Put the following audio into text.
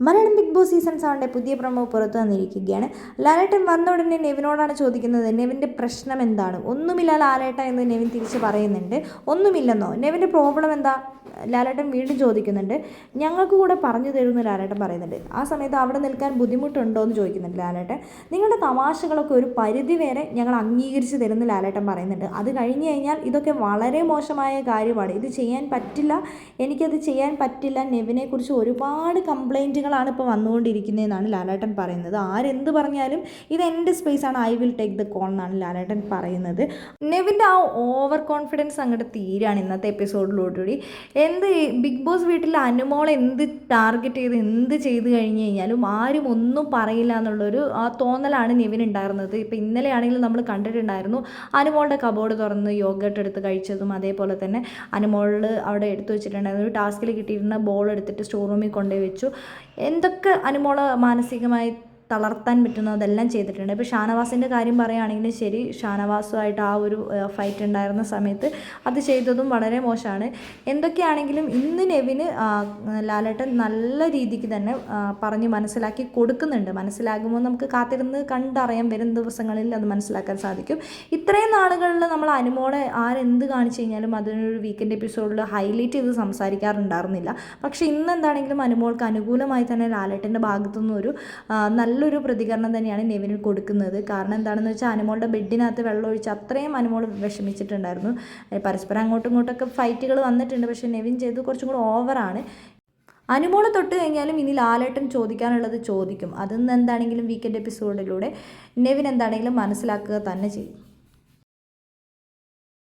Malayalam big boss season സെവന്റെ പുതിയ promo പുറത്തു വന്നിരിക്കുകയാണ്. ലാലേട്ടൻ വന്ന ഉടനെ നെവിനോടാണ് ചോദിക്കുന്നത് നെവിന്റെ പ്രശ്നം എന്താണ്? ഒന്നുമില്ല ലാലേട്ട എന്ന് നെവിൻ തിരിച്ച് പറയുന്നുണ്ട്. ഒന്നുമില്ലെന്നോ? നെവിന്റെ പ്രോബ്ലം എന്താ? ലാലേട്ടൻ വീണ്ടും ചോദിക്കുന്നുണ്ട് ഞങ്ങൾക്ക് കൂടെ പറഞ്ഞു തരുമെന്ന് ലാലേട്ടൻ പറയുന്നുണ്ട്. ആ സമയത്ത് അവിടെ നിൽക്കാൻ ബുദ്ധിമുട്ടുണ്ടോ എന്ന് ചോദിക്കുന്നുണ്ട് ലാലേട്ടൻ. നിങ്ങളുടെ തമാശകളൊക്കെ ഒരു പരിധി വരെ ഞങ്ങൾ അംഗീകരിച്ച് തരുമെന്ന് ലാലേട്ടൻ പറയുന്നുണ്ട്. അത് കഴിഞ്ഞ് കഴിഞ്ഞാൽ ഇതൊക്കെ വളരെ മോശമായ കാര്യമാണ്. ഇത് ചെയ്യാൻ പറ്റില്ല. എനിക്കത് ചെയ്യാൻ പറ്റില്ല. നെവിനെക്കുറിച്ച് ഒരുപാട് കംപ്ലൈന്റുകളാണ് ഇപ്പോൾ വന്നുകൊണ്ടിരിക്കുന്നതെന്നാണ് ലാലേട്ടൻ പറയുന്നത്. ആരെന്ത് പറഞ്ഞാലും ഇത് എന്റെ സ്പേസാണ്. I will take the call എന്നാണ് ലാലേട്ടൻ പറയുന്നത്. നെവിന്റെ ആ ഓവർ കോൺഫിഡൻസ് അങ്ങോട്ട് തീരാണ് ഇന്നത്തെ എപ്പിസോഡിലോടുകൂടി എന്ത് ബിഗ് ബോസ് വീട്ടിൽ അനുമോൾ എന്ത് ടാർഗറ്റ് ചെയ്ത് എന്ത് ചെയ്ത് കഴിഞ്ഞ് കഴിഞ്ഞാലും ആരും ഒന്നും പറയില്ല എന്നുള്ളൊരു ആ തോന്നലാണ് നിവിൻ ഉണ്ടായിരുന്നത്. ഇപ്പോൾ ഇന്നലെ ആണെങ്കിലും നമ്മൾ കണ്ടിട്ടുണ്ടായിരുന്നു. അനുമോളുടെ കബോർഡ് തുറന്ന് യോഗട്ട് എടുത്ത് കഴിച്ചതും അതേപോലെ തന്നെ അനുമോളിൽ അവിടെ എടുത്തു വെച്ചിട്ടുണ്ടായിരുന്നു. ഒരു ടാസ്കിൽ കിട്ടിയിരുന്ന ബോൾ എടുത്തിട്ട് സ്റ്റോർ റൂമിൽ കൊണ്ടുപോയി വെച്ചു. എന്തൊക്കെ അനുമോൾ മാനസികമായി തളർത്താൻ പറ്റുന്നതെല്ലാം ചെയ്തിട്ടുണ്ട്. ഇപ്പോൾ ഷാനവാസിന്റെ കാര്യം പറയുകയാണെങ്കിലും ശരി ഷാനവാസുമായിട്ട് ആ ഒരു ഫൈറ്റ് ഉണ്ടായിരുന്ന സമയത്ത് അത് ചെയ്തതും വളരെ മോശമാണ്. എന്തൊക്കെയാണെങ്കിലും ഇന്ന് നെവിന് ലാലേട്ടൻ നല്ല രീതിക്ക് തന്നെ പറഞ്ഞ് മനസ്സിലാക്കി കൊടുക്കുന്നുണ്ട്. മനസ്സിലാകുമ്പോൾ നമുക്ക് കാത്തിരുന്ന് കണ്ടറിയാം വരും ദിവസങ്ങളിൽ അത് മനസ്സിലാക്കാൻ സാധിക്കും. ഇത്രയും നാളുകളിൽ നമ്മൾ അനുമോളെ ആരെന്ത് കാണിച്ചു കഴിഞ്ഞാലും അതിനൊരു വീക്കെൻഡ് എപ്പിസോഡിൽ ഹൈലൈറ്റ് ചെയ്ത് സംസാരിക്കാറുണ്ടായിരുന്നില്ല. പക്ഷേ ഇന്ന് എന്താണെങ്കിലും അനുമോൾക്ക് അനുകൂലമായി തന്നെ ലാലേട്ടന്റെ ഭാഗത്തുനിന്ന് ഒരു നല്ലൊരു പ്രതികരണം തന്നെയാണ് നെവിന് കൊടുക്കുന്നത്. കാരണം എന്താണെന്ന് വെച്ചാൽ അനുമോളുടെ ബെഡിനകത്ത് വെള്ളം ഒഴിച്ച് അത്രയും അനുമോൾ വിഷമിച്ചിട്ടുണ്ടായിരുന്നു. പരസ്പരം അങ്ങോട്ടും ഇങ്ങോട്ടൊക്കെ ഫൈറ്റുകൾ വന്നിട്ടുണ്ട്. പക്ഷേ നെവിൻ ചെയ്ത് കുറച്ചും കൂടി ഓവറാണ്. അനുമോളെ തൊട്ട് കഴിഞ്ഞാലും ഇനി ലാലേട്ടൻ ചോദിക്കാനുള്ളത് ചോദിക്കും. അതിന്ന് എന്താണെങ്കിലും വീക്കെൻഡ് എപ്പിസോഡിലൂടെ നെവിൻ എന്താണെങ്കിലും മനസ്സിലാക്കുക തന്നെ ചെയ്യും.